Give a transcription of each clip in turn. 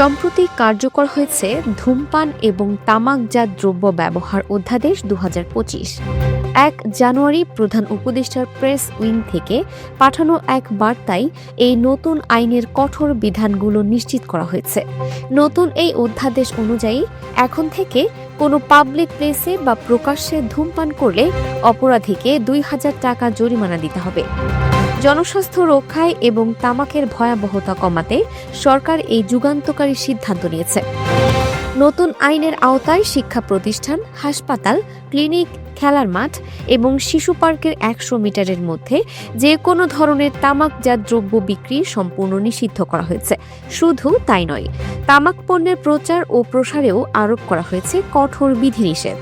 সম্প্রতি কার্যকর হয়েছে ধূমপান এবং তামাকজাত দ্রব্য ব্যবহার অধ্যাদেশ দু এক জানুয়ারি প্রধান উপদেষ্টার প্রেস উইং থেকে পাঠানো এক বার্তায় এই নতুন আইনের কঠোর বিধানগুলো নিশ্চিত করা হয়েছে। নতুন এই অধ্যাদেশ অনুযায়ী এখন থেকে কোনো পাবলিক প্লেসে বা প্রকাশ্যে ধূমপান করলে অপরাধীকে দুই হাজার টাকা জরিমানা দিতে হবে। জনস্বাস্থ্য রক্ষায় এবং তামাকের ভয়াবহতা কমাতে সরকার এই যুগান্তকারী সিদ্ধান্ত নিয়েছে। নতুন আইনের আওতায় শিক্ষা প্রতিষ্ঠান, হাসপাতাল, ক্লিনিক, খেলার মাঠ এবং শিশু পার্কের একশো মিটারের মধ্যে যে কোনো ধরনের তামাকজাত দ্রব্য বিক্রি সম্পূর্ণ নিষিদ্ধ করা হয়েছে। শুধু তাই নয়, তামাক পণ্যের প্রচার ও প্রসারেও আরোপ করা হয়েছে কঠোর বিধিনিষেধ।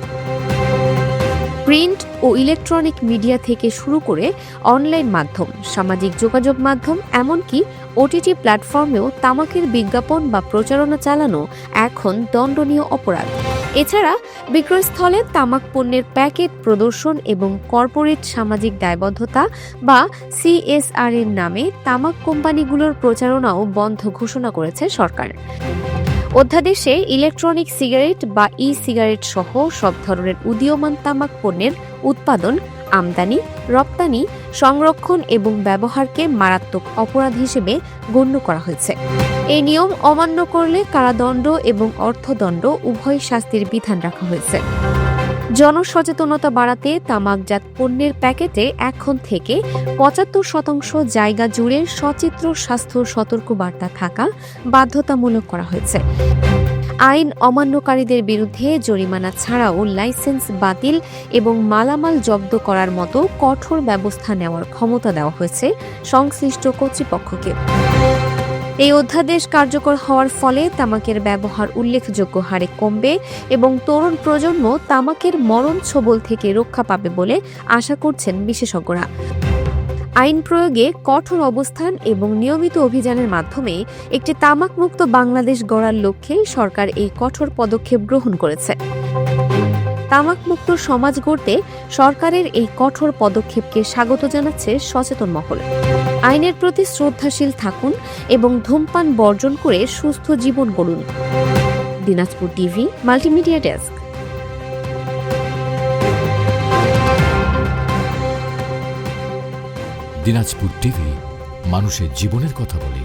প্রিন্ট ও ইলেকট্রনিক মিডিয়া থেকে শুরু করে অনলাইন মাধ্যম, সামাজিক যোগাযোগ মাধ্যম, এমনকি ওটিটি প্ল্যাটফর্মেও তামাকের বিজ্ঞাপন বা প্রচারণা চালানো এখন দণ্ডনীয় অপরাধ। এছাড়া বিক্রয়স্থলে তামাক পণ্যের প্যাকেট প্রদর্শন এবং কর্পোরেট সামাজিক দায়বদ্ধতা বা সিএসআর এর নামে তামাক কোম্পানিগুলোর প্রচারণাও বন্ধ ঘোষণা করেছে সরকার। অধ্যাদেশে ইলেকট্রনিক সিগারেট বা ই সিগারেট সহ সব ধরনের উদীয়মান তামাক পণ্যের উৎপাদন, আমদানি, রপ্তানি, সংরক্ষণ এবং ব্যবহারকে মারাত্মক অপরাধ হিসেবে গণ্য করা হয়েছে। এই নিয়ম অমান্য করলে কারাদণ্ড এবং অর্থদণ্ড উভয় শাস্তির বিধান রাখা হয়েছে। জনসচেতনতা বাড়াতে তামাকজাত পণ্যের প্যাকেটে এখন থেকে পঁচাত্তর শতাংশ জায়গা জুড়ে সচিত্র স্বাস্থ্য সতর্ক বার্তা থাকা বাধ্যতামূলক করা হয়েছে। আইন অমান্যকারীদের বিরুদ্ধে জরিমানা ছাড়াও লাইসেন্স বাতিল এবং মালামাল জব্দ করার মতো কঠোর ব্যবস্থা নেওয়ার ক্ষমতা দেওয়া হয়েছে সংশ্লিষ্ট কর্তৃপক্ষকে। এই অধ্যাদেশ কার্যকর হওয়ার ফলে তামাকের ব্যবহার উল্লেখযোগ্য হারে কমবে এবং তরুণ প্রজন্ম তামাকের মরণ ছবল থেকে রক্ষা পাবে বলে আশা করছেন বিশেষজ্ঞরা। আইন প্রয়োগে কঠোর অবস্থান এবং নিয়মিত অভিযানের মাধ্যমে একটি তামাকমুক্ত বাংলাদেশ গড়ার লক্ষ্যে সরকার এই কঠোর পদক্ষেপ গ্রহণ করেছে। তামাকমুক্ত সমাজ গড়তে সরকারের এই কঠোর পদক্ষেপকে স্বাগত জানাচ্ছে সচেতন মহল। আইনের প্রতি শ্রদ্ধাশীল থাকুন এবং ধূমপান বর্জন করে সুস্থ জীবন গড়ুন। Dinajpur TV, multimedia desk. Dinajpur TV, মানুষের জীবনের কথা বলি।